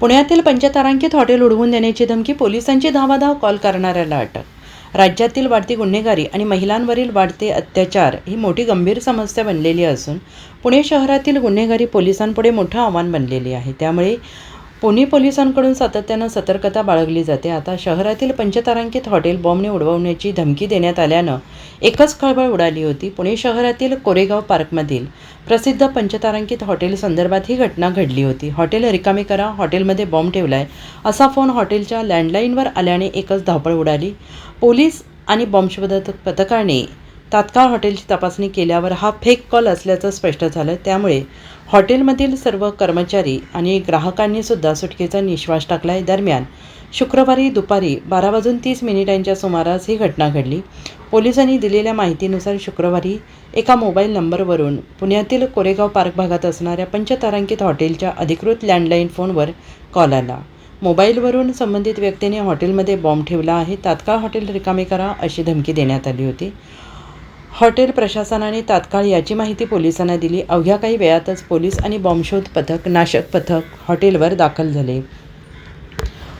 पुण्यातील पंचतारांकित हॉटेल उडवून देण्याची धमकी पोलिसांची धावाधाव कॉल करणाऱ्याला अटक. राज्यातील वाढती गुन्हेगारी आणि महिलांवरील वाढते अत्याचार ही मोठी गंभीर समस्या बनलेली असून पुणे शहरातील गुन्हेगारी पोलिसांपुढे मोठं आव्हान बनलेली आहे. त्यामुळे पुणे पोलिसांकडून सातत्यानं सतर्कता बाळगली जाते. आता शहरातील पंचतारांकित हॉटेल बॉम्बने उडवण्याची धमकी देण्यात आल्यानं एकच खळबळ उडाली होती. पुणे शहरातील कोरेगाव पार्कमधील प्रसिद्ध पंचतारांकित हॉटेल संदर्भात ही घटना घडली होती. हॉटेल रिकामी करा हॉटेलमध्ये बॉम्ब ठेवलाय असा फोन हॉटेलच्या लँडलाईनवर आल्याने एकच धावपळ उडाली. पोलीस आणि बॉम्बशोधक पथकाने तात्काळ हॉटेलची तपासणी केल्यावर हा फेक कॉल असल्याचं स्पष्ट झालं. त्यामुळे हॉटेलमधील सर्व कर्मचारी आणि ग्राहकांनी सुद्धा सुटकेचा निश्वास टाकलाय. दरम्यान शुक्रवारी दुपारी बारा वाजून तीस मिनिटांच्या सुमारास ही घटना घडली. पोलिसांनी दिलेल्या माहितीनुसार शुक्रवारी एका मोबाईल नंबरवरून पुण्यातील कोरेगाव पार्क भागात असणाऱ्या पंचतारांकित हॉटेलच्या अधिकृत लँडलाईन फोनवर कॉल आला. मोबाईलवरून संबंधित व्यक्तीने हॉटेलमध्ये बॉम्ब ठेवला आहे. तात्काळ हॉटेल रिकामे करा अशी धमकी देण्यात आली होती. हॉटेल प्रशासनाने तात्काळ याची माहिती पोलिसांना दिली. अवघ्या काही वेळातच पोलीस आणि बॉम्बशोध पथक नाशक पथक हॉटेलवर दाखल झाले.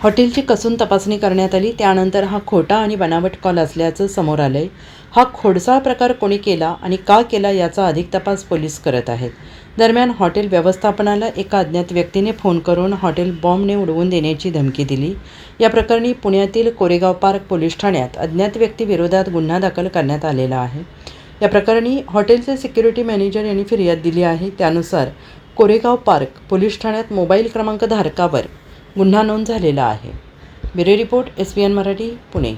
हॉटेलची कसून तपासणी करण्यात आली. त्यानंतर हा खोटा आणि बनावट कॉल असल्याचं समोर आलंय. हा खोडसाळ प्रकार कोणी केला आणि का केला याचा अधिक तपास पोलीस करत आहेत. दरम्यान हॉटेल व्यवस्थापनाला एका अज्ञात व्यक्तीने फोन करून हॉटेल बॉम्बने उडवून देण्याची धमकी दिली. या प्रकरणी पुण्यातील कोरेगाव पार्क पोलीस ठाण्यात अज्ञात व्यक्तीविरोधात गुन्हा दाखल करण्यात आलेला आहे. या प्रकरणी हॉटेलचे सिक्युरिटी मॅनेजर यांनी फिर्याद दिली आहे. त्यानुसार कोरेगाव पार्क पोलीस ठाण्यात मोबाईल क्रमांक धारकावर गुन्हा नोंद झालेला आहे. Bureau report S P N Marathi Pune.